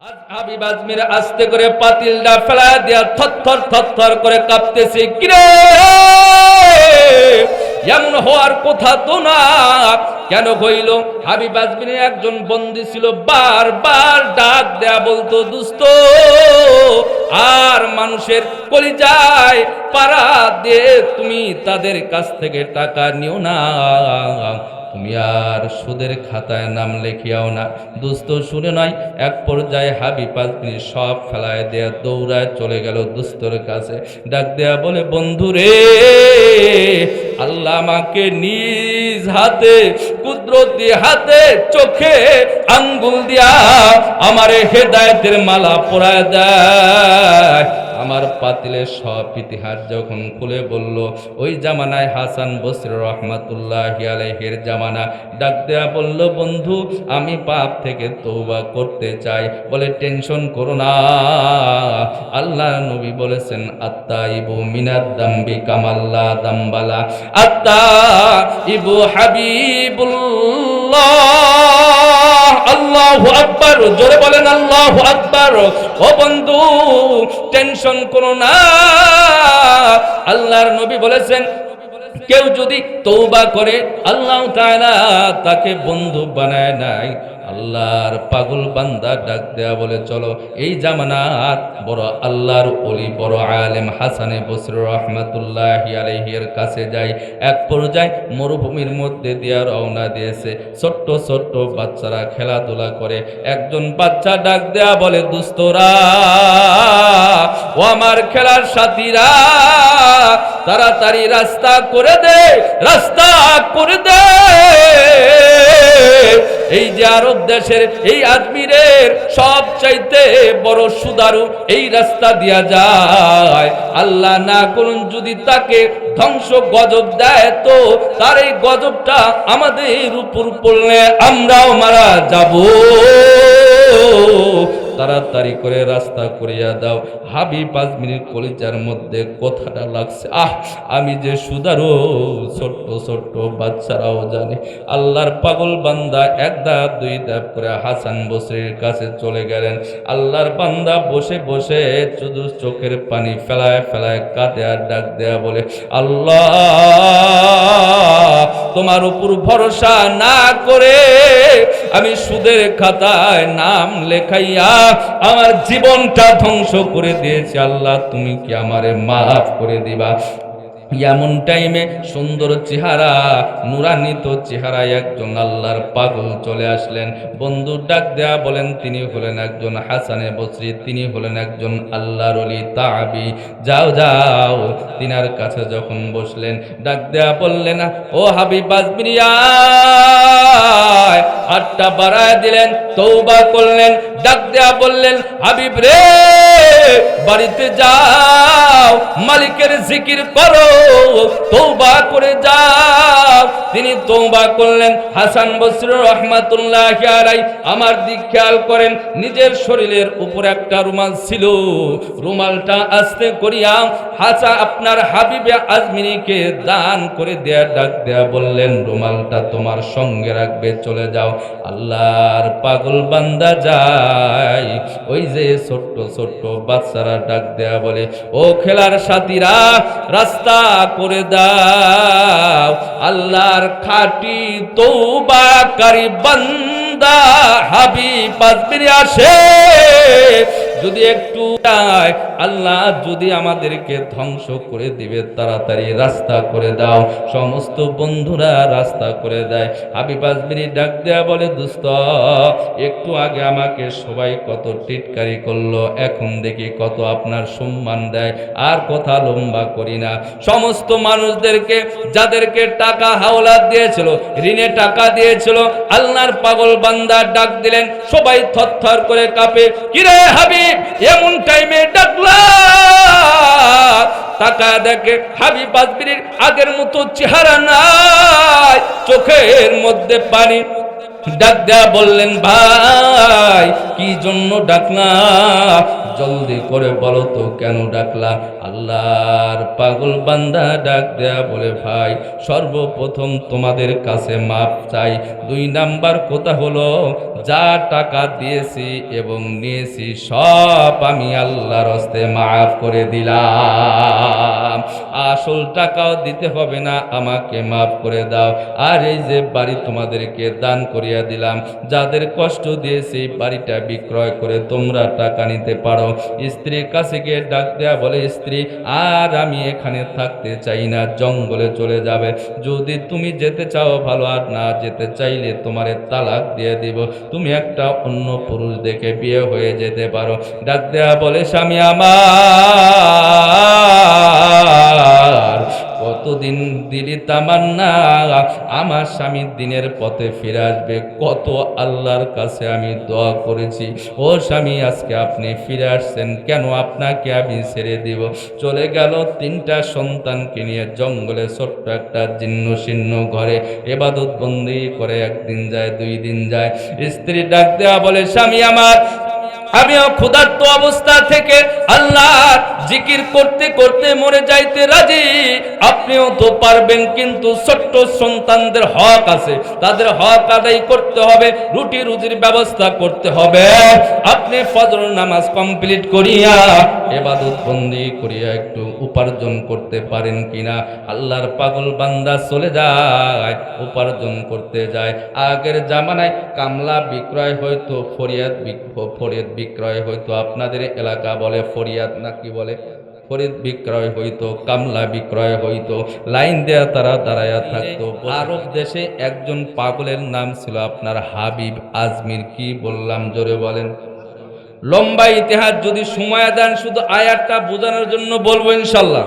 হাবিব আস্তে করে পাতিলটা ফেলা থরথর থরথর করে কাঁপতেছে, কিরে? এমন হওয়ার কথা তো না। কেন হইল হাবিব আজমিরের একজন বন্দি ছিল, বারবার ডাক দেয়া বলতো, দুস্ত, আর মানুষের কলিজায় পাড়া দিয়ে তুমি তাদের কাছ থেকে টাকা নিও না। তুমি আর সুদের খাতায় নাম লেখিয়াও না। দুস্থ শুনে নয়, এক পর্যায়ে হাবি পাতনি সব ফেলায় দেয়া দৌড়ায় চলে গেল দুস্তর কাছে। ডাক দেয়া বলে বন্ধু রে আল্লাহ আমাকে নিজ হাতে, কুদরতি হাতে, চোখে আঙ্গুল দিয়া আমারে হেদায়েতের মালা পরায় দেয়। আমার পাতিলের সব ইতিহাস যখন খুলে বলল, ওই জামানায় হাসান বসির রহমাতুল্লাহ আলহের জামানা। ডাক দেয়া বলল, বন্ধু, আমি পাপ থেকে তৌবা করতে চাই, বলে টেনশন করো না। আল্লাহ নবী বলেছেন আত্মা ইবু মিনার দাম্বি কামাল্লা দাম্বালা। আত্মা ইবু হাবিবুল্লাহ। আল্লাহু আকবার জোরে বলেন আল্লাহু আকবার। ও বন্ধু টেনশন করো না। আল্লাহর নবী বলেছেন কেউ যদি তৌবা করে, আল্লাহ তাকে বন্ধু বানায় নাই। আল্লাহর পাগল বান্দা ডাক দেয়া বলে, চলো, এই জামানাত বড় আল্লাহর অলি বড় আলেম হাসানে বসর রহমাতুল্লাহ আলহির কাছে যাই। এক পর্যায়ে মরুভূমির মধ্যে দিয়া রওনা দিয়েছে। ছোট্ট ছোট্ট বাচ্চারা খেলাধুলা করে। একজন বাচ্চা ডাক দেয়া বলে, দুস্তরা, ও আমার খেলার সাথীরা, তাড়াতাড়ি রাস্তা করে দে, রাস্তা করে দে। এই যে আরব দেশের, এই আজমিরের সব চাইতে বড় সুদারু এই রাস্তা দিয়া যায়। আল্লাহ না করুন যদি তাকে ধ্বংস গজব দেয় তো, তার এই গজবটা আমাদের উপর পড়লে আমরাও মারা যাব। তাড়াতাড়ি করে রাস্তা করিয়া দাও। হাবি পাঁচ মিনিট কলিজার মধ্যে কথাটা লাগছে, আহ, আমি যে সুদারো, ছোট্ট ছোট্ট বাচ্চারাও জানে। আল্লাহর পাগল বান্দা এক ধাপ, দুই ধাপ করে হাসান বসরির কাছে চলে গেলেন। আল্লাহর বান্দা বসে বসে শুধু চোখের পানি ফেলায় ফেলায় কাঁদে আর ডাক দেয়া বলে, আল্লাহ, তোমার উপর ভরসা না করে আমি সুদের খাতায় নাম লেখাইয়া আমার জীবনটা ধ্বংস করে দিয়েছে। আল্লাহ তুমি কি আমারে মাফ করে দিবা? এমন টাইমে সুন্দর চেহারা নুরান্বিত চেহারায় একজন আল্লাহর পাগল চলে আসলেন। বন্ধু ডাক দেয়া বলেন, তিনি হলেন একজন হাসানে বসরি, তিনি হলেন একজন আল্লাহর অলি তাবি। যাও যাও। তিনার কাছে যখন বসলেন, ডাক দেয়া বললেন, ও হাবিব আজমিরিয়া আটটা বাড়ায় দিলেন তৌবা করলেন। ডাক দেয়া বললেন, হাবিব রে, বাড়িতে যাও, মালিকের জিকির করো। তৌবা করে যাও। তিনি তৌবা করলেন। হাসান বসর রহমাতুল্লাহ আলাই আমার দিক খেয়াল করেন, নিজের শরীরের উপর একটা রুমাল ছিল। রুমালটা আস্তে করিয়া হাসা আপনার হাবিবে আজমিনীকে দান করে দেয়া, ডাক দেয়া বললেন, রুমালটা তোমার সঙ্গে রাখবে, চলে যাও। আল্লাহর পাগল বান্দা যায়। ওই যে ছোট্ট ছোট্ট বাচ্চারা ডাক দেয়া বলে, ও খেলার সাথীরা, রাস্তা করে দাও। আল্লাহর খাটি তৌবাকারী বান্দা হাবিব আজমিরে আসে। যদি একটু আল্লাহ যদি আমাদেরকে ধ্বংস করে দিবে, তাড়াতাড়ি রাস্তা করে দাও। সমস্ত বন্ধুরা রাস্তা করে দেয়। হাবিব আজমিরি ডাক দেয়া বলে, দুস্ত, একটু আগে আমাকে সবাই কত টিটকারি করল, এখন দেখি কত আপনার সম্মান দেয়। আর কথা লম্বা করি না। সমস্ত মানুষদেরকে, যাদেরকে টাকা হাওলাত দিয়েছিল, ঋণে টাকা দিয়েছিল, আল্লাহর পাগল বান্দা ডাক দিলেন। সবাই থরথর করে কাঁপে কিরে হাবিব এমন টাইমে ডাকলা টাকা দেখে হাবি আজমিরির আগের মতো চেহারা নাই চোখের মধ্যে পানি ডাক দেয়া বললেন, ভাই, কি জন্য ডাকলা? জলদি করে বলো তো, কেন ডাকলা? আল্লাহর পাগল বান্দা ডাক দেয়া বলে, ভাই, সর্বপ্রথম তোমাদের কাছে মাপ চাই। দুই নাম্বার কথা হলো, যা টাকা দিয়েছি এবং নিয়েছি সব আমি আল্লাহর হস্তে মাফ করে দিলাম। আসল টাকাও দিতে হবে না, আমাকে মাফ করে দাও। আর এই যে বাড়ি তোমাদেরকে দান করিয়া দিলাম। যাদের কষ্ট দিয়েছি বাড়িটা বিক্রয় করে তোমরা টাকা নিতে পারো। স্ত্রীর কাছে গিয়ে ডাক দেয়া বলে, স্ত্রী, আর আমি এখানে থাকতে চাই না, জঙ্গলে চলে যাবে। যদি তুমি যেতে চাও, ভালো, আর না যেতে চাইলে তোমারে তালাক দিয়ে দিব। তুমি একটা অন্য পুরুষ দেখে বিয়ে হয়ে যেতে পারো। ডাক দেয়া বলে, স্বামী আমার কতদিন দিলি তামান্না? আমার স্বামীর দিনের পথে ফিরে আসবে। কত আল্লাহর কাছে আমি দোয়া করেছি। ও স্বামী, আজকে আপনি ফিরে আসছেন কেন? আপনাকে আমি ছেড়ে দিব। চলে গেল তিনটা সন্তানকে নিয়ে জঙ্গলে ছোট্ট একটা জীর্ণ শীর্ণ ঘরে। এবাদত বন্দি করে একদিন যায়, দুই দিন যায়। স্ত্রী ডাক দেওয়া বলে, স্বামী আমার আমিও ক্ষুধার্ত অবস্থা থেকে আল্লাহ জিকির করতে করতে মরে যাইতে রাজি। আপনিও তো পারবেন কিন্তু ছোট্ট সন্তানদের হক আছে। তাদের হক আদায় করতে হবে, রুটি রুজির ব্যবস্থা করতে হবে। আপনি ফজর নামাজ কমপ্লিট করিয়া এবাদত বন্দি করিয়া একটু উপার্জন করতে পারেন কিনা? আল্লাহর পাগল বান্দা চলে যায়, উপার্জন করতে যায়। আগের জামানায় কামলা বিক্রয় হয়তো ফরিয়াদ ফরিয়াদ বিক্রয় হয়তো আপনাদের এলাকা বলে ফরিয়াদ না কি বলে? ফরিদ বিক্রয় হইতো, কামলা বিক্রয় হইতো, লাইন দেয়া তারা দাঁড়ায়া থাকতো। আরব দেশে একজন পাগলের নাম ছিল আপনার হাবিব আজমির, কি বললাম জোরে বলেন? লম্বা ইতিহাস, যদি সময় দেন শুধু আয়াতটা বোঝানোর জন্য বলব ইনশাল্লাহ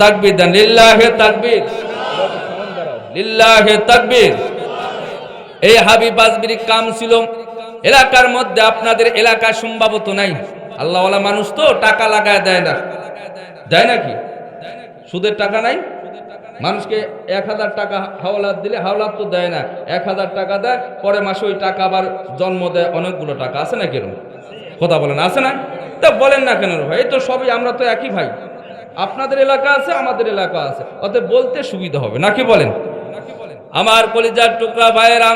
তাকবির দেন, লিল্লাহে তাকবির। লিল্লাহে তাকবির। এই হাবিব আজমির কাম ছিল এলাকার মধ্যে আপনাদের এলাকা সম্ভবত নাই। আল্লাহওয়ালা মানুষ তো টাকা লাগায় দেয় না। দেয় নাকি? সুদের টাকা নাই? মানুষকে এক হাজার টাকা হাওলাত দিলে হাওলাত তো দেয় না। এক হাজার টাকা দেয় পরে মাসে ওই টাকা আবার জন্ম দেয়, অনেকগুলো টাকা। আছে না কেন কথা বলেন, আছে না? তা বলেন না কেন ভাই? এই তো সবই আমরা তো একই ভাই। আপনাদের এলাকা আছে, আমাদের এলাকা আছে। অতএব বলতে সুবিধা হবে। নাকি বলেন? আমার কলিজার টুকরা ভাইয়েরা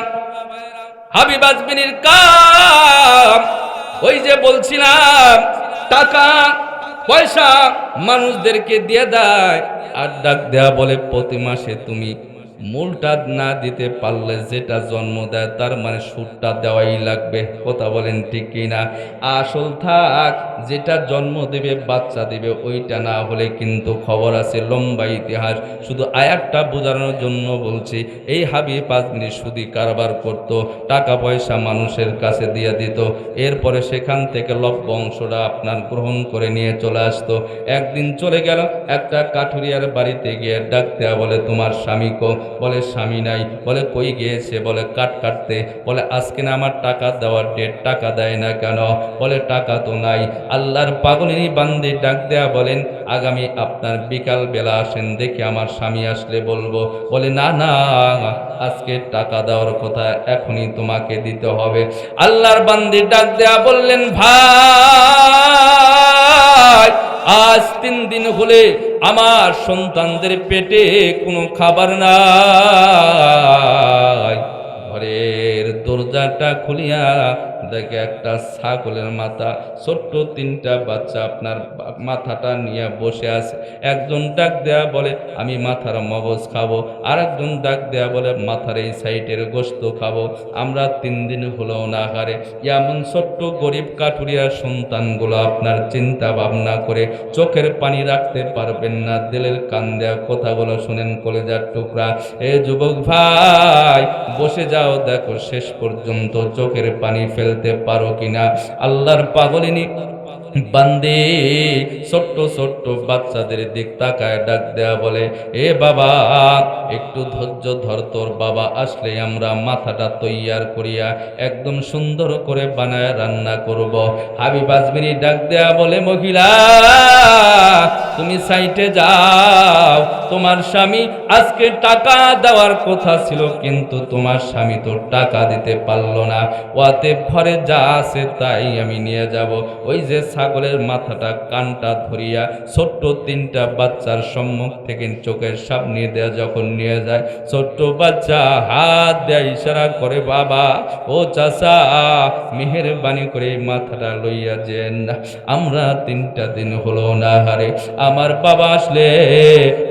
হাবিব আজমিনীর কাম। ওই যে বলছিলাম, টাকা, পয়সা মানুষদেরকে দিয়ে দেয়, আর ডাক দেয়া বলে প্রতি মাসে তুমি মূলটা না দিতে পারলে যেটা জন্ম দেয়, তার মানে সুরটা দেওয়াই লাগবে। কথা বলেন ঠিক কিনা? আসল থাক, যেটা জন্ম দেবে, বাচ্চা দেবে, ওইটা না হলে কিন্তু খবর আছে লম্বা ইতিহাস। শুধু আয়াতটা বোঝানোর জন্য বলছি, এই হাবি পাঁচ মিনিট সুদি কারবার করত, টাকা পয়সা মানুষের কাছে দিয়ে দিত। এরপরে সেখান থেকে লভ্য অংশটা আপনার গ্রহণ করে নিয়ে চলে আসতো। একদিন চলে গেল, একটা কাঠুরিয়ার বাড়িতে গিয়ে ডাক দেয়া বলে, তোমার স্বামী কো? বলে, স্বামী নাই। বলে, কই গিয়েছে? বলে কাট কাটতে। বলে, আজকে না আমার টাকা দেওয়ার ডেট টাকা দেয় না কেন? বলে, টাকা তো নাই। আল্লাহর পাগলিনী বান্দি ডাক দেয়া বলেন, আগামী আপনার বিকাল বেলা আসেন, দেখে আমার স্বামী আসলে বলব। বলে, না না, আজকে টাকা দেওয়ার কথা এখনই তোমাকে দিতে হবে। আল্লাহর বান্দি ডাক দেয়া বললেন, ভাই আজ তিন দিন হলে আমার সন্তানদের পেটে কোনো খাবার না ঘরের দরজাটা খুলিয়া দেখে একটা ছাগলের মাথা, ছোট্ট তিনটা বাচ্চা আপনার মাথাটা নিয়ে বসে আছে। একজন ডাক দেয়া বলে, আমি মাথার মগজ খাব। আর একজন ডাক দেয়া বলে, মাথার এই সাইডের গোস্ত খাব। আমরা তিন দিন হলো না হারে এমন ছোট্ট গরিব কাঠুরিয়ার সন্তানগুলো আপনার চিন্তা ভাবনা করে চোখের পানি রাখতে পারবেন না। দিলের কান দেয়া কথাগুলো শুনেন কলেজার টুকরা। এ যুবক ভাই, বসে যাও, দেখো শেষ পর্যন্ত চোখের পানি ফেলতে পারো কিনা? আল্লাহর পাগলিনী বান্দে, ছোট্ট ছোট্ট বাচ্চাদের দিক তাকায় ডাক দেয়া বলে, এ বাবা, একটু ধৈর্য ধর তোর বাবা, আসলে আমরা মাথাটা তৈয়ার করিয়া একদম সুন্দর করে বানায় রান্না করব। হাবিব আজমিরি ডাক দেয়া বলে, মহিলা, তুমি সাইটে যাও তোমার স্বামী আজকে টাকা দেওয়ার কথা ছিল, কিন্তু তোমার স্বামী তো টাকা দিতে পারল না। ওয়াতে ঘরে যা আছে তাই আমি নিয়ে যাব। ওই যে ছাগলের মাথাটা, কানটা ধরিয়া ছোট্ট তিনটা বাচ্চার সম্মুখ থেকে চোখের সামনে দেয়া যখন নিয়ে যায়, ছোট্ট বাচ্চা হাত দেয় ইশারা করে, বাবা, ও চাচা, মেহেরবানি করে মাথাটা লইয়া যেন না। আমরা তিনটা দিন হলো না, হারে। আমার বাবা আসলে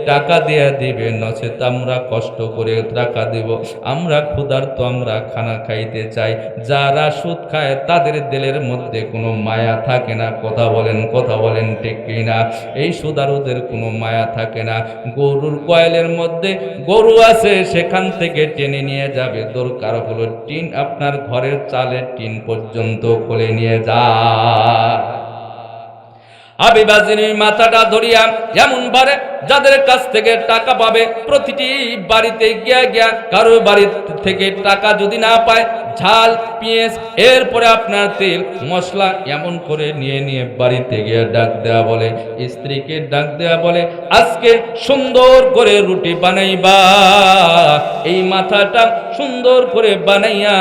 টাকা দিয়া দিবে, নচেত আমরা কষ্ট করে টাকা দিব। আমরা ক্ষুধার্ত, আমরা খানা খাইতে চাই। যারা সুদ খায়, তাদের দিলের মধ্যে কোনো মায়া থাকে না। কথা বলেন কথা বলেন ঠিক কিনা? এই সুদারুদের কোনো মায়া থাকে না। গরুর কয়েলের মধ্যে গরু আছে, সেখান থেকে টেনে নিয়ে যাবে। দরকার হলো টিন, আপনার ঘরের চালের টিন পর্যন্ত খুলে নিয়ে যা। আবিবাজিনীর মাথাটা ধরিয়া এমন বারে যাদের কাছ থেকে টাকা পাবে, প্রতিটি বাড়িতে গিয়া গিয়া কারও বাড়ি থেকে টাকা যদি না পায় ঝাল, পেঁয়াজ, এরপরে আপনার তেল, মশলা এমন করে নিয়ে নিয়ে বাড়িতে গিয়ে ডাক দেয়া বলে, স্ত্রীকে ডাক দেয়া বলে, আজকে সুন্দর করে রুটি বানাইবা। এই মাথাটা সুন্দর করে বানাইয়া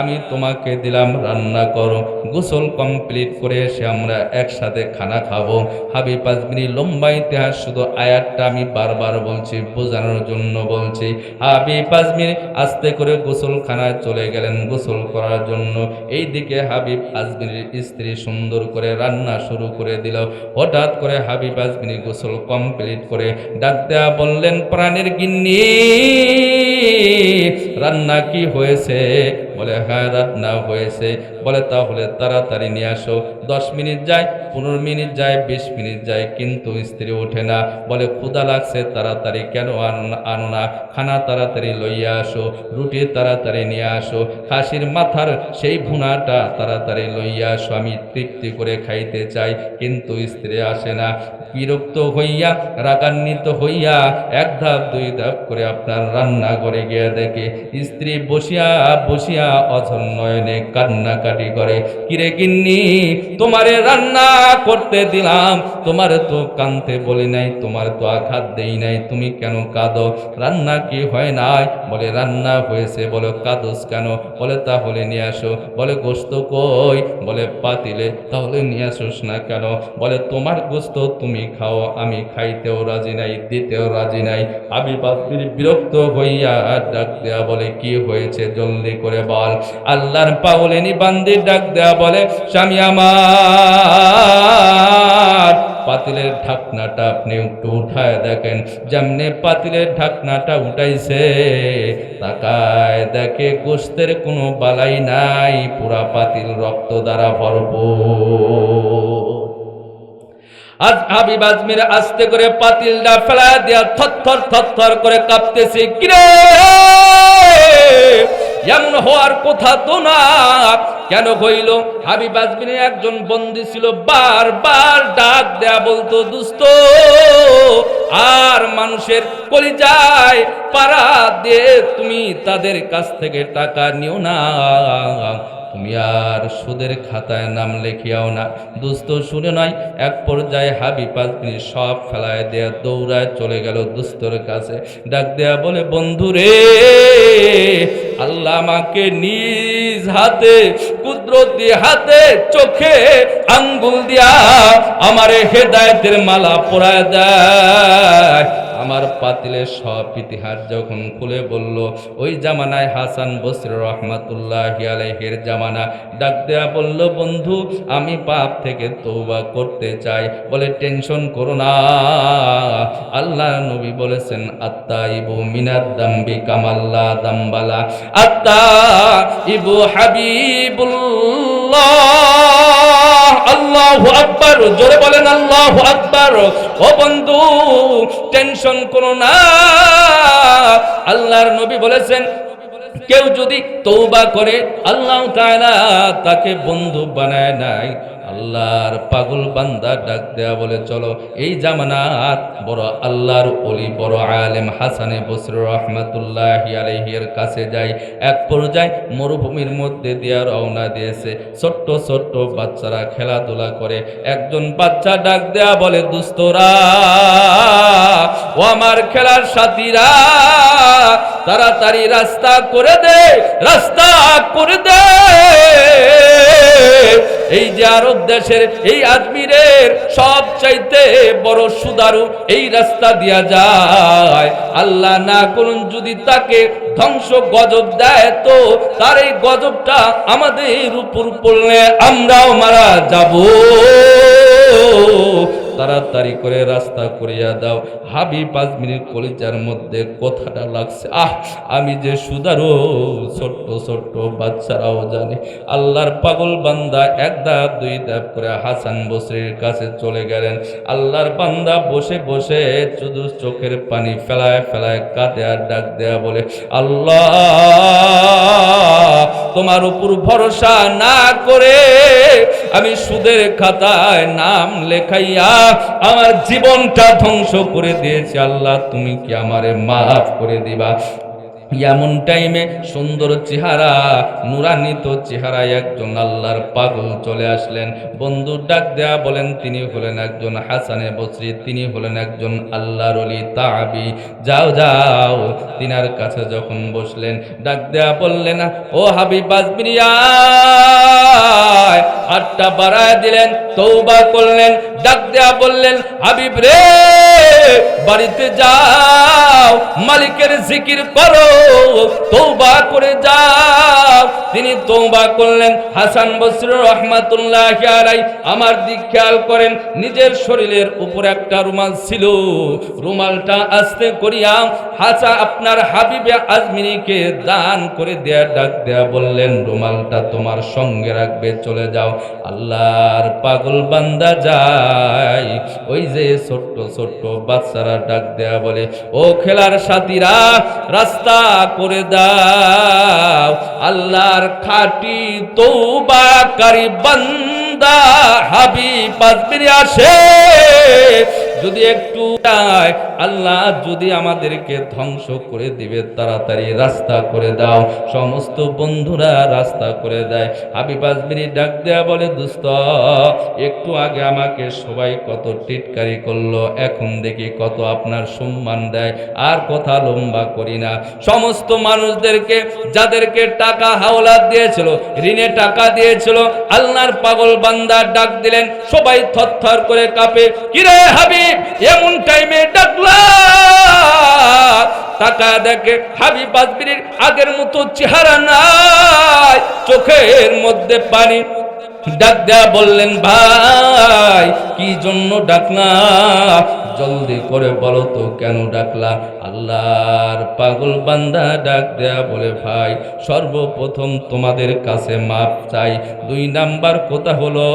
আমি তোমাকে দিলাম, রান্না করো, গোসল কমপ্লিট করে এসে আমরা একসাথে খানা খাব। হাবিব আজমিনী লম্বা ইতিহাস, শুধু আয়াতটা আমি বারবার বলছি, বোঝানোর জন্য বলছি, হাবিব আজমিনী আস্তে করে গোসলখানায় চলে গেলেন। গোসল করার জন্য। এই দিকে হাবিব আজমিনীর স্ত্রী সুন্দর করে রান্না শুরু করে দিল। হঠাৎ করে হাবিব আজমিনী গোসল কমপ্লিট করে ডাক দেয়া বললেন, প্রাণের গিন্নি, রান্না কি হয়েছে? বলে হ্যাঁ রাত না হয়েছে। বলে, তাহলে তাড়াতাড়ি নিয়ে আসো। দশ মিনিট যায়, পনেরো মিনিট যায়, বিশ মিনিট যায়, কিন্তু স্ত্রী ওঠে না। বলে ক্ষুদা লাগছে, তাড়াতাড়ি কেন আনো না- খানা তাড়াতাড়ি লইয়া আসো, রুটি তাড়াতাড়ি নিয়ে আসো, খাসির মাথার সেই ভুনাটা তাড়াতাড়ি লইয়া আসো, আমি তৃপ্তি করে খাইতে চাই। কিন্তু স্ত্রী আসে না। বিরক্ত হইয়া, রাগান্বিত হইয়া, এক ধাপ, দুই ধাপ করে আপনার রান্না করে গিয়ে দেখে, স্ত্রী বসিয়া বসিয়া অঝর নয়নে কান্নাকাটি করে, কিরে গিন্নি, তোমারে রান্না করতে দিলাম, তোমার তো কানতে বলি নাই, তোমার তো আঘাত দেই নাই, তুমি কেন কাঁদো? রান্না কি হয় নাই? বলে, রান্না হয়েছে। বলে, কাদস কেন? বলে, তাহলে নিয়ে আসো। বলে, গোস্ত কই? বলে, পাতিলে, তাহলে নিয়ে আসোস না কেন? বলে, তোমার গোস্ত তুমি খাও, আমি খাইতেও রাজি নাই, দিতেও রাজি নাই। আমি বাপির বিরক্ত হইয়া ডাক দেয়া বলে, কি হয়েছে? জলদি করে বল। আল্লাহর পাওলেনি বান্দি ডাক দেয়া বলে, স্বামী আমার, পাতিলের ঢাকনাটা আপনি একটু উঠায় দেখেন। যেমনি পাতিলের ঢাকনাটা উঠাইছে, তাকায় দেখে গোস্তের কোনো বালাই নাই, পুরা পাতিল রক্ত দ্বারা ভরপুর। আজ হাবিব আজমির আস্তে করে পাতিলটা ফেলা দিয়া থরথর থর করে কাঁপতেছে, কিরে? এমন হওয়ার কথা তো না। কেন হইল? হাবিব একজন বন্দী ছিল, বারবার ডাক দেয়া বলতো দুস্থ আর মানুষের কলিজায় পাড়া দিয়ে তুমি তাদের কাছ থেকে টাকা নিও না। তুমি আর সুদের খাতায় নাম লেখিয়াও না। দুস্থ শুনে নয়, এক পর্যায়ে হাবি পাতনি সব ফেলায় দেয়া দৌড়ায় চলে গেল দুস্তর কাছে। ডাক দেয়া বলে, বন্ধু রে, আল্লাহ আমাকে নিজ হাতে, কুদরতি হাতে, চোখে আঙ্গুল দিয়া আমারে হেদায়তের মালা পরায় দেয়। আমার পাতিলের সব ইতিহাস যখন খুলে বলল, ওই জামানায় হাসান বসর রহমাতুল্লাহ আলাইহের জামানা। ডাক দেয়া বলল, বন্ধু, আমি পাপ থেকে তৌবা করতে চাই, বলে টেনশন করো না। আল্লাহ নবী বলেছেন আত্মা ইবু মিনার দাম্বি কামাল্লা দাম্বালা। আত্মা ইবু হাবিবুল্লাহ। জোরে বলেন, আল্লাহ আকবার। ও বন্ধু, টেনশন করো না। আল্লাহর নবী বলেছেন, কেউ যদি তৌবা করে, আল্লাহ তাকে বন্ধু বানায় নাই। আল্লাহর পাগল বান্দা ডাক দেয়া বলে, চলো, এই জামানাত বড় আল্লাহর অলি বড় আলেম হাসানে বসর রহমাতুল্লাহ আলহির কাছে যাই। এক পর্যায়ে মরুভূমির মধ্যে দিয়া রওনা দিয়েছে। ছোট্ট ছোট্ট বাচ্চারা খেলাধুলা করে। একজন বাচ্চা ডাক দেয়া বলে, দুস্তরা, ও আমার খেলার সাথীরা, তাড়াতাড়ি রাস্তা করে দে, রাস্তা করে দে। এই যে আরব দেশের, এই আজমিরের সব চাইতে বড় সুদারু এই রাস্তা দিয়া যায়। আল্লাহ না করুন যদি তাকে ধ্বংস গজব দেয় তো তার এই গজবটা আমাদের উপর পড়লে আমরাও মারা যাব। তাড়াতাড়ি করে রাস্তা করিয়া দাও। হাবি পাঁচ মিনিট কলিজার মধ্যে কথাটা লাগছে, আহ, আমি যে সুদারো, ছোট্ট ছোট্ট বাচ্চারাও জানে। আল্লাহর পাগল বান্দা এক ধাপ দুই ধাপ করে হাসান বসরির কাছে চলে গেলেন। আল্লাহর বান্দা বসে বসে শুধু চোখের পানি ফেলায় ফেলায় কাঁদে আর ডাক দেয়া বলে, আল্লাহ, তোমার উপর ভরসা না করে আমি সুদের খাতায় নাম লেখাইয়া আমার জীবনটা ধ্বংস করে দিয়েছি। আল্লাহ, তুমি কি আমারে মাফ করে দিবা? এমন টাইমে সুন্দর চেহারা নুরান্বিত চেহারায় একজন আল্লাহর পাগল চলে আসলেন। বন্ধু ডাক দেয়া বলেন, তিনি হলেন একজন হাসানে বসরি, তিনি হলেন একজন আল্লাহর অলি তাবি যাও যাও, তিনার কাছে যখন বসলেন, ডাক দেয়া বললেন, ও হাবিব বাজবিরিয়ায় হাতটা বাড়ায় দিলেন তৌবা করলেন, ডাক দেয়া বললেন, হাবিব রে! বাড়িতে যাও, মালিকের জিকির করো তৌবা করে যাও। তিনি তৌবা করলেন, হাসান বসর রহমাতুল্লাহ আমার দিক খেয়াল করেন, নিজের শরীরের উপর একটা রুমাল ছিল। রুমালটা আস্তে করিয়া হাসা আপনার হাবিবে আজমিনীকে দান করে দেয়া, ডাক দেয়া বললেন, রুমালটা তোমার সঙ্গে রাখবে, চলে যাও। আল্লাহর পাগল বান্দা যায়, ওই যে ছোট্ট ছোট্ট বাচ্চারা ডাক দেয়া বলে, ও খেলার সাথীরা, রাস্তা করে দাও। আল্লাহর খাটি তৌবাকারী বান্দা হাবি পাঁচ আসে। যদি একটু আল্লাহ যদি আমাদেরকে ধ্বংস করে দিবে, তাড়াতাড়ি রাস্তা করে দাও। সমস্ত বন্ধুরা রাস্তা করে দেয়। হাবিব আজমিরি ডাক দেয়া বলে, দুস্ত, একটু আগে আমাকে সবাই কত টিটকারি করল, এখন দেখি কত আপনার সম্মান দেয়। আর কথা লম্বা করি না। সমস্ত মানুষদেরকে, যাদেরকে টাকা হাওলাত দিয়েছিল, ঋণে টাকা দিয়েছিল, আল্লাহর পাগল বান্দার ডাক দিলেন, সবাই থরথর করে কাঁপে কিরে হাবিব? এমন টাইমে ডাকলা। টাকা দেখে হাবি আজমিরির আগের মতো চেহারা নাই। চোখের মধ্যে পানি ডাক দেয়া বললেন, ভাই, কি জন্য ডাকনা জলদি করে বলো তো কেন ডাকলা? আল্লাহর পাগল বান্দা ডাক দেয়া বলে, ভাই, সর্বপ্রথম তোমাদের কাছে মাপ চাই। দুই নাম্বার কথা হলো,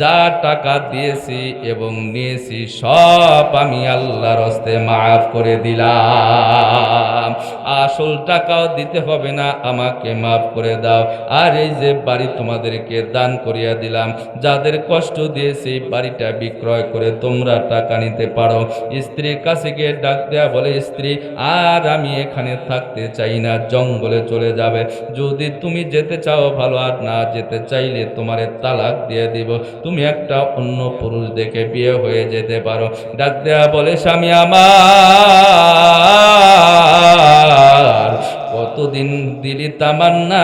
যা টাকা দিয়েছি এবং নিয়েছি সব আমি আল্লাহর হস্তে মাফ করে দিলাম। আসল টাকাও দিতে হবে না, আমাকে মাফ করে দাও। আর এই যে বাড়ি তোমাদেরকে দান করিয়া দিলাম। যাদের কষ্ট দিয়েছি, বাড়িটা বিক্রয় করে তোমরা টাকা নিতে পারো। স্ত্রীর কাছে গিয়ে ডাক দেয়া বলে, স্ত্রী, আর আমি এখানে থাকতে চাই না, জঙ্গলে চলে যাবে। যদি তুমি যেতে চাও, ভালো, আর না যেতে চাইলে তোমারে তালাক দিয়ে দিব। তুমি একটা অন্য পুরুষ দেখে বিয়ে হয়ে যেতে পারো। ডাক দেয়া বলে, স্বামী আমার কতদিন দিলি তামান্না?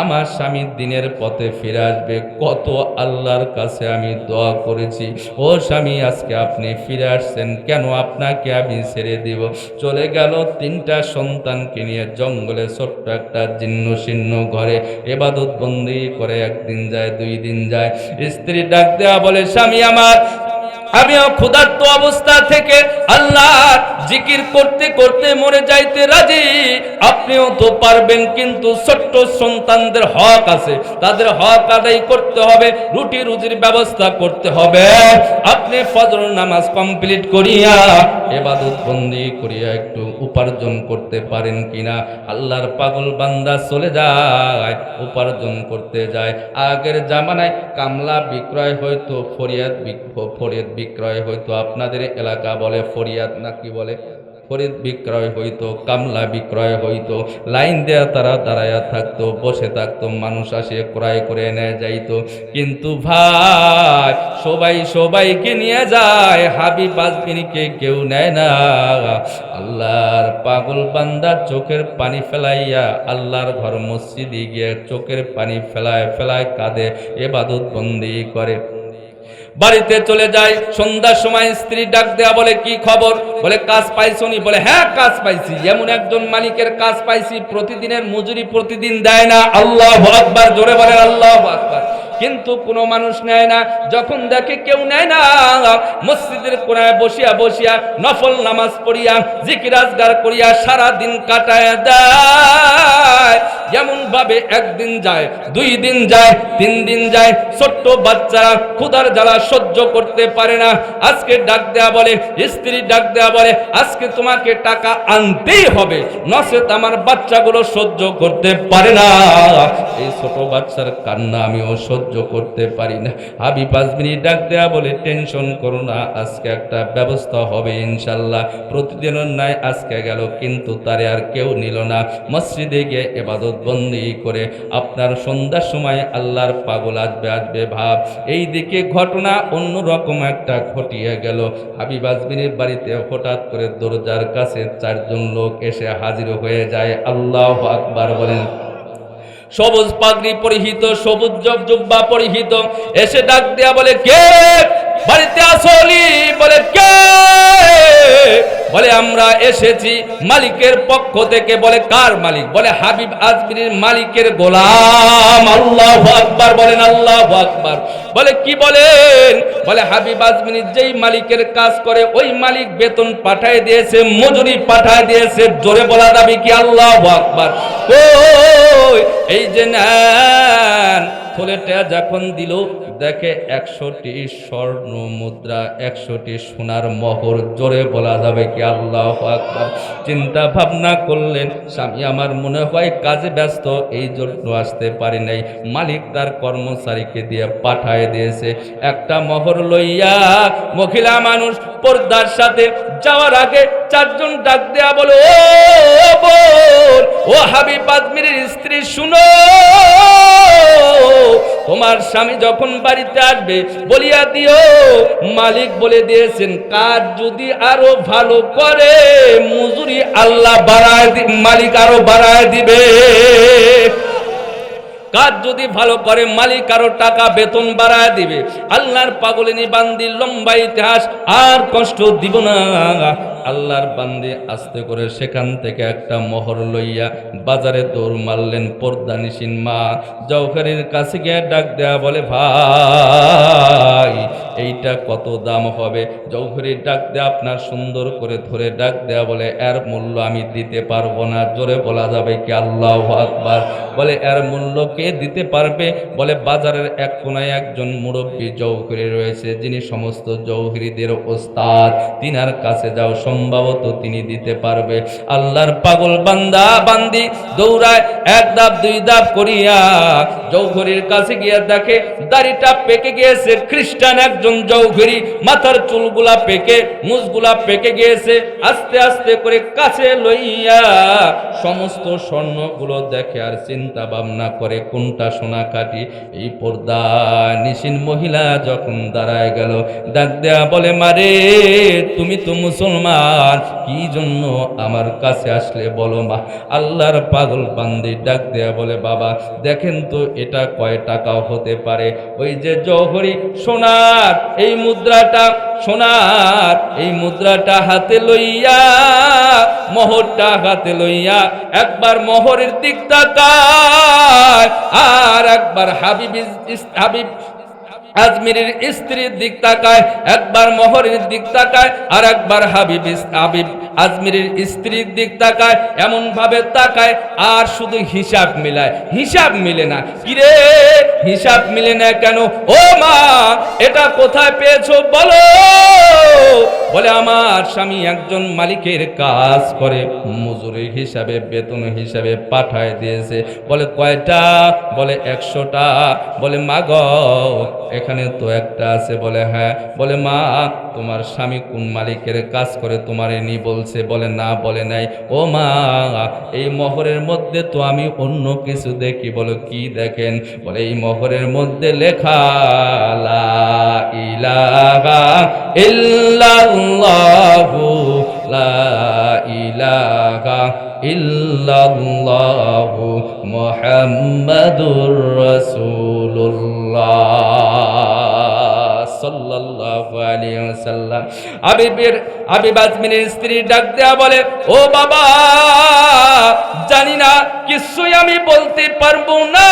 আমার স্বামী দিনের পথে ফিরে আসবে। কত আল্লাহর কাছে আমি দোয়া করেছি। ও স্বামী, আজকে আপনি ফিরে আসছেন কেন? আপনাকে আমি ছেড়ে দিব। চলে গেল তিনটা সন্তানকে নিয়ে জঙ্গলে ছোট্ট একটা জীর্ণ শীর্ণ ঘরে। এবাদত বন্দি করে একদিন যায়, দুই দিন যায়। স্ত্রী ডাক দেওয়া বলে, স্বামী আমার আমিও ক্ষুধার্ত অবস্থা থেকে আল্লাহর জিকির করতে করতে মরে যাইতে রাজি। আপনিও তো পারবেন কিন্তু ছোট্ট সন্তানদের হক আছে। তাদের হক আদায় করতে হবে, রুটি রুজির ব্যবস্থা করতে হবে। আপনি ফজর নামাজ কমপ্লিট করিয়া এবাদত বন্দি করিয়া একটু উপার্জন করতে পারেন কিনা? আল্লাহর পাগল বান্দা চলে যায়, উপার্জন করতে যায়। আগের জামানায় কামলা বিক্রয় হয়তো ফরিয়াদ ফরিয়াদ বিক্রয় হইতো। আপনাদের এলাকা বলে ফরিয়াদ না কি বলে? ফরিদ বিক্রয় হইতো, কামলা বিক্রয় হইতো। লাইন দেয়া তারা দাঁড়ায়া থাকতো, বসে থাকতো, মানুষ আসে ক্রয় করে নিয়ে যাইতো। কিন্তু ভাই, সবাই সবাইকে নিয়ে যায় হাবি পাঁচদিনকে কেউ নেয় না। আল্লাহর পাগল বান্দার চোখের পানি ফেলাইয়া আল্লাহর ঘর মসজিদে গিয়ে চোখের পানি ফেলায় ফেলায় কাঁদে, এবাদত বন্দি করে। বাড়িতে চলে যায়, সন্ধ্যার সময় স্ত্রী ডাক দেয়া বলে, কি খবর? বলে, কাজ পাইছনি বলে হ্যাঁ কাজ পাইছি। এমন একজন মালিকের কাজ পাইছি, প্রতিদিনের মজুরি প্রতিদিন দেয় না। আল্লাহ আকবার, জোরে বলেন, আল্লাহ আকবার। কিন্তু কোনো মানুষ নেয় না। যখন দেখে কেউ নেয় না, মসজিদের কোনায় বসিয়া বসিয়া নফল নামাজ পড়িয়া, জিকির আজগার করিয়া সারা দিন কাটায় দেয়। যেমন ভাবে একদিন যায়, দুই দিন যায়, তিন দিন যায়। ছোট্ট বাচ্চারা ক্ষুধার জ্বালা সহ্য করতে পারে না। আজকে ডাক দেয়া বলে, স্ত্রী ডাক দেয়া বলে, আজকে তোমাকে টাকা আনতেই হবে। নচেত আমার বাচ্চাগুলো সহ্য করতে পারে না। এই ছোট বাচ্চার কান্না আমিও সহ্য করতে পারি না। হাবি পাঁচ মিনিট ডাক দেয়া বলে, টেনশন করো না, আজকে একটা ব্যবস্থা হবে ইনশাল্লাহ। প্রতিদিনের ন্যায় আজকে গেল, কিন্তু তারে আর কেউ নিল না। মসজিদে গিয়ে এবাদত বন্দি করে আপনার সন্ধ্যার সময় আল্লাহর পাগল আসবে আসবে ভাব। এই দিকে ঘটনা অন্যরকম একটা ঘটিয়ে গেল। হাবিব আজমিনের বাড়িতে হঠাৎ করে দরজার কাছে চারজন লোক এসে হাজির হয়ে যায়। আল্লাহ আকবার বলেন সবুজ পাগড়ি পরিহিত, সবুজ জব জুব্বা পরিহিত। এসে ডাক দেয়া বলে, কে? বাড়িতে আসলি বলে, কে? বলে, আমরা এসেছি মালিকের পক্ষ থেকে। বলে, কার মালিক? বলে, হাবিব আজমির মালিকের গোলাম। আল্লাহ আকবর বলেন, আল্লাহ আকবার। বলে, কি বলেন? বলে, হাবিব আজমিনী যেই মালিকের কাজ করে, ওই মালিক বেতন পাঠায় দিয়েছে, মজুরি পাঠায় দিয়েছে, জোরে বলা দাবি কি আল্লাহ আকবার? কই এই যে নেন, থলেটা যখন দিল, দেখে একশোটি স্বর্ণ মুদ্রা, একশোটি সোনার মহর, জোরে বলা যাবে কি আল্লাহ আকবার? চিন্তা ভাবনা করলেন, স্বামী, আমার মনে হয় কাজে ব্যস্ত, এই জন্য আসতে পারি নাই। মালিক তার কর্মচারীকে দিয়ে পাঠায় দিয়েছে। একটা মোহর লইয়া মহিলা মানুষ পর্দার সাথে যাওয়ার আগে চারজন ডাক দেয়া বলো, ও বোন ও হাবিব আজমিরের স্ত্রী, শুনো। তোমার স্বামী যখন বাড়িতে আসবে, বলিয়া দিও, মালিক বলে দিয়েছেন, কাজ যদি আরও ভালো করে, মজুরি আল্লাহ বাড়ায় মালিক আরও বাড়ায় দিবে। কাজ যদি ভালো করে, মালিক আরও টাকা, বেতন বাড়ায় দিবে। আল্লাহর পাগলিনী বান্দি লম্বা ইতিহাস আর কষ্ট দিব না। আল্লাহর বান্দি আস্তে করে সেখান থেকে একটা মোহর লইয়া বাজারে দৌড় মারলেন পর্দা নিশিন মা। জৌহরের কাছে গিয়ে ডাক দেয়া বলে, ভাই এইটা কত দাম হবে? জৌহরি ডাক দেয়া আপনার সুন্দর করে ধরে ডাক দেয়া বলে, এর মূল্য আমি দিতে পারব না। জোরে বলা যাবে কি আল্লাহ আকবার? বলে, এর মূল্য কে দিতে পারবে? বলে, বাজারের এক কোনায় একজন মুরব্বী জৌহরি রয়েছে, যিনি সমস্ত জৌহরিদের ওস্তাদ। তিনার কাছে যাও, সম্ভবত তিনি দিতে পারবে। আল্লাহর পাগল বান্দা, বান্দি, দৌড়ায় এক দাপ দুই দাপ করিয়া জৌহরির কাছে গিয়ে দেখে, দাড়িটা পেকে গিয়েছে। খ্রিস্টান একজন জৌহরি মাথার চুলগুলা পেকে, মুজগুলা পেকে গিয়েছে, আস্তে আস্তে করে কাছে লইয়া সমস্ত স্বর্ণগুলো দেখে আর চিন্তা ভাবনা করে কোনটা সোনা কাটি এই পর্দা নিশিন মহিলা যখন দাঁড়ায় গেল, ডাক দেয়া বলে মারে তুমি তো মুসলমান, কি জন্য আমার কাছে আসলে বলো মা? আল্লাহর পাগল বান্দি ডাক দেয়া বলে, বাবা, দেখেন তো এটা কয় টাকা হতে পারে? ওই যে জহরি সোনার এই মুদ্রাটা সোনার, এই মুদ্রাটা হাতে লইয়া, মোহরটা হাতে লইয়া একবার মোহরের দিক তাকায়, আর একবার হাবিব হাবিব আজমিরের স্ত্রীর দিক তাকায়, একবার মোহরের দিক তাকায়, আর একবার হাবিব হাবিব আজমিরের স্ত্রীর দিক তাকায় এমন ভাবে তাকায়, আর শুধু হিসাব মিলায়। হিসাব মিলে না। কিরে? হিসাব মিলে না কেন? ও মা, এটা কোথায় পেয়েছ বলো? বলে আমার স্বামী একজন মালিকের কাজ করে মজুরি হিসাবে, বেতন হিসাবে পাঠায় দিয়েছে। বলে, কয়টা? বলে, একশোটা। বলে মা গ এখানে তো একটা আছে বলে হ্যাঁ। বলে, মা, তোমার স্বামী কোন মালিকের কাজ করে তোমার নি? বলছে। বলে, না, বলে নাই। ও মা, এই মহরের মধ্যে তো আমি অন্য কিছু দেখি। বলো, কি দেখেন? বলে, এই মহরের মধ্যে লেখা, লা ইলাহা ইল্লাল্লাহু, লা ইলাহা ইল্লাল্লাহু মুহাম্মাদুর রাসূলুল্লাহ সাল্লাল্লাহু আলাইহি আবিবের আবিব আজমিনের স্ত্রী ডাক দেয়া বলে, ও বাবা, জানি না, কিছুই আমি বলতে পারব না।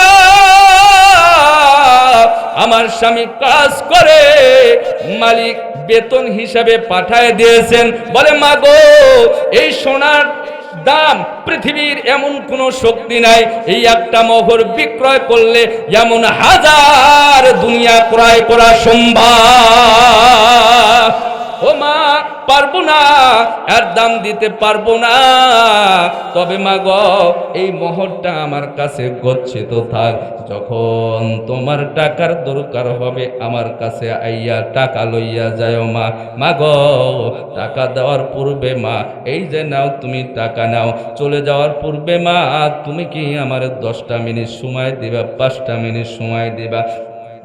আমার স্বামী কাজ করে, মালিক বেতন হিসাবে পাঠায় দিয়েছেন। বলে মাগো এই সোনার দাম পৃথিবীর এমন কোনো শক্তি নাই। এই একটা মহর বিক্রয় করলে এমন হাজার দুনিয়া ক্রয় করা সম্ভব। ও মা পারব না, আর দাম দিতে পারব না। তবে মা গ এই মোহরটা আমার কাছে গচ্ছিত থাক। যখন তোমার টাকার দরকার হবে, আমার কাছে আইয়া টাকা লইয়া যায় মা। মা গ টাকা দেওয়ার পূর্বে মা, এই যে নাও, তুমি টাকা নাও। চলে যাওয়ার পূর্বে মা, তুমি কি আমার দশটা মিনিট সময় দিবা, পাঁচটা মিনিট সময় দিবা?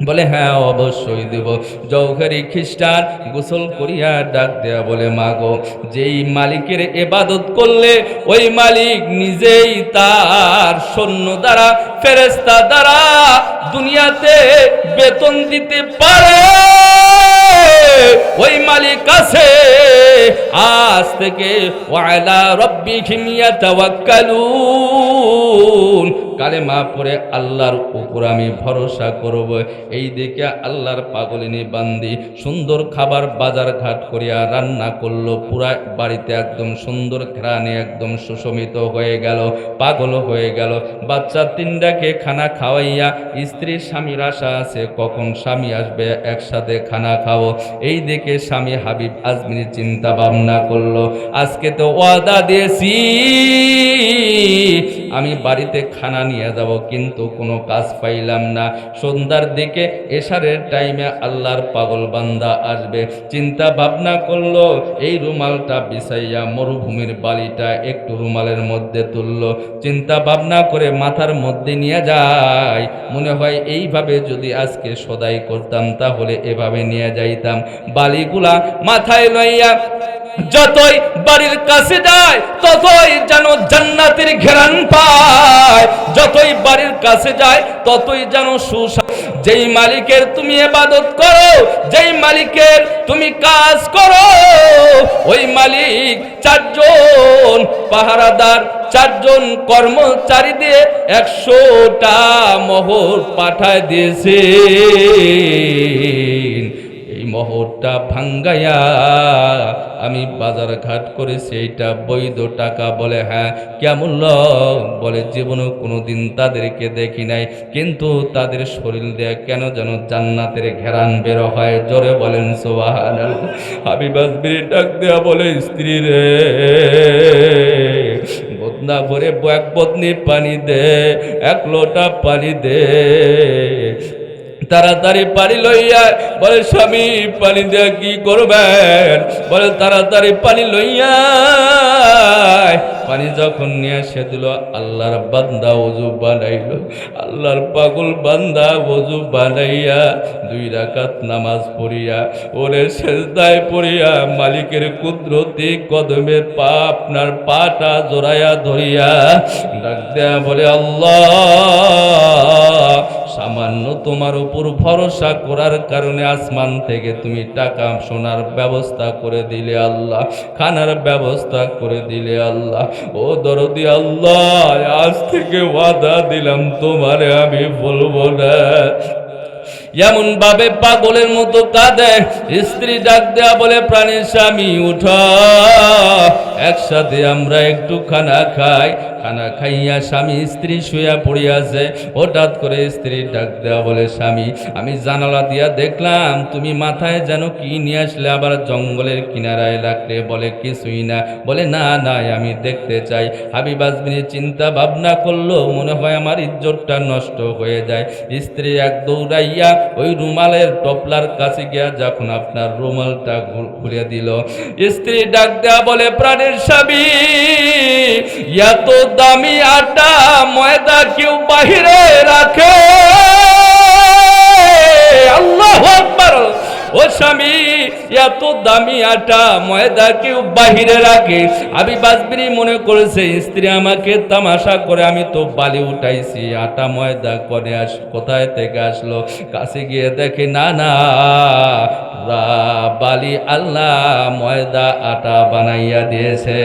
বলে হ্যাঁ অবশ্যই দেব। জৌহারি খ্রিস্টান গোসল করিয়া ডাক দেয়া বলে, মাগো, যেই মালিকের এবাদত করলে, ওই মালিক নিজেই তার সৈন্য দ্বারা ফেরেস্তা দ্বারা দুনিয়াতে বেতন দিতে পারে। ওই মালিক আছে, আজ থেকে ওয়ালা রব্বি খিমিয়া তাওয়াক্কালুন কালেমা পরে আল্লাহর উপর আমি ভরসা করব। এই দিকে আল্লাহর পাগলিনী বান্দি সুন্দর খাবার বাজার ঘাট করিয়া রান্না করল। পুরা বাড়িতে একদম সুন্দর ঘ্রাণে একদম সুশমিত হয়ে গেল, পাগল হয়ে গেল। বাচ্চা তিনটাকে খানা খাওয়াইয়া স্ত্রীর স্বামীর আশা আছে, কখন স্বামী আসবে একসাথে খানা খাব। এই দেখে স্বামী হাবিব আজমির চিন্তা ভাবনা করল, আজকে তো ওয়াদা দিয়েছি, আমি বাড়িতে খানা নিয়ে যাব কিন্তু কোনো কাজ পাইলাম না। সন্ধ্যার দিকে এশারের টাইমে আল্লাহর পাগল বান্দা আসবে। চিন্তা ভাবনা করল, এই রুমালটা বিছাইয়া মরুভূমির বালিটা একটু রুমালের মধ্যে তুললো। চিন্তা ভাবনা করে মাথার মধ্যে নিয়ে যায়। মনে হয় এইভাবে যদি আজকে সদাই করতাম, তাহলে এভাবে নিয়ে যাইতাম। বালিগুলা মাথায় লইয়া যতই বাড়ির কাছে যায়, ততই যেন জান্নাতের ঘেরান পায়। যতই বাড়ির কাছে যায়, ততই যেন সুসা যেই মালিকের তুমি এবাদত করো, যেই মালিকের তুমি কাজ করো, ওই মালিক চারজন পাহারাদার, চারজন কর্মচারী দিয়ে একশোটা মোহর পাঠায় দিয়েছে মোহরটা ভাঙ্গাইয়া আমি বাজার ঘাট করেছি এইটা বৈধ টাকা বলে হ্যাঁ কেমন বলে, জীবনেও কোনোদিন তাদেরকে দেখি নাই, কিন্তু তাদের শরীর দিয়ে কেন যেন জান্নাতের ঘেরান বের হয়? জোরে বলেন সোহান হাবিবাসবির ডাক দেয়া বলে, স্ত্রী রে, বদনা ভরে এক বদনি পানি দে, এক লোটা পানি দে তাড়াতাড়ি পানি লইয়া বলে, স্বামী, পানি দেয়া কি করবেন? বলে, তাড়াতাড়ি পানি লইয়া পানি যখন নিয়ে এসে দিল, আল্লাহর বান্দা ওজু বানাইল। আল্লাহর পাগল বান্দা ওজু বানাইয়া দুই রাকাত নামাজ পড়িয়া, ওরে সেজদায় পড়িয়া, মালিকের কুদরতি কদমের পা আপনার পাটা জোড়াইয়া ধরিয়া ডাক দেয়া বলে, আল্লাহ সামান্য তোমার উপর ভরসা করার কারণে আসমান থেকে তুমি টাকা সোনার ব্যবস্থা করে দিলে আল্লাহ, খানার ব্যবস্থা করে দিলে আল্লাহ। ও দরদি আল্লাহ, আজ থেকে ওয়াদা দিলাম তোমারে, আমি বলব না। এমন ভাবে পাগলের মতো কাঁদে, স্ত্রী ডাক দেয়া বলে, প্রাণীর স্বামী, উঠা। একসাথে আমরা একটু খানা খাই, খানা খাইয়া স্বামী, স্ত্রী শুয়া পড়িয়াছে। হঠাৎ করে স্ত্রী ডাক দেওয়া বলে, স্বামী, আমি জানালা দিয়া দেখলাম, তুমি মাথায় যেন কি নিয়ে আসলে, আবার জঙ্গলের কিনারায় রাখলে। বলে, কিছুই না। বলে, না না, আমি দেখতে চাই। হাবিব আজমিনী চিন্তা ভাবনা করল, মনে হয় আমার ইজ্জতটা নষ্ট হয়ে যায়। স্ত্রী এক দৌড়াইয়া ওই রুমালের টপলার কাছে গিয়া যখন আপনার রুমালটা খুলে দিল, স্ত্রী ডাক দেয়া বলে, প্রাণের স্বামী, এত দামি আটা ময়দা কেউ বাহিরে রাখে? আল্লাহ আকবার। ও স্বামী, এত দামি আটা ময়দা কেউ বাহিরে রাখে। আমি বাসবিনী মনে করেছে, স্ত্রী আমাকে তামাশা করে আমি তো বালি উঠাইছি। আটা ময়দা করে আস, কোথায় থেকে আসলো? কাছে গিয়ে দেখে, না না বালি আল্লাহ ময়দা আটা বানাইয়া দিয়েছে।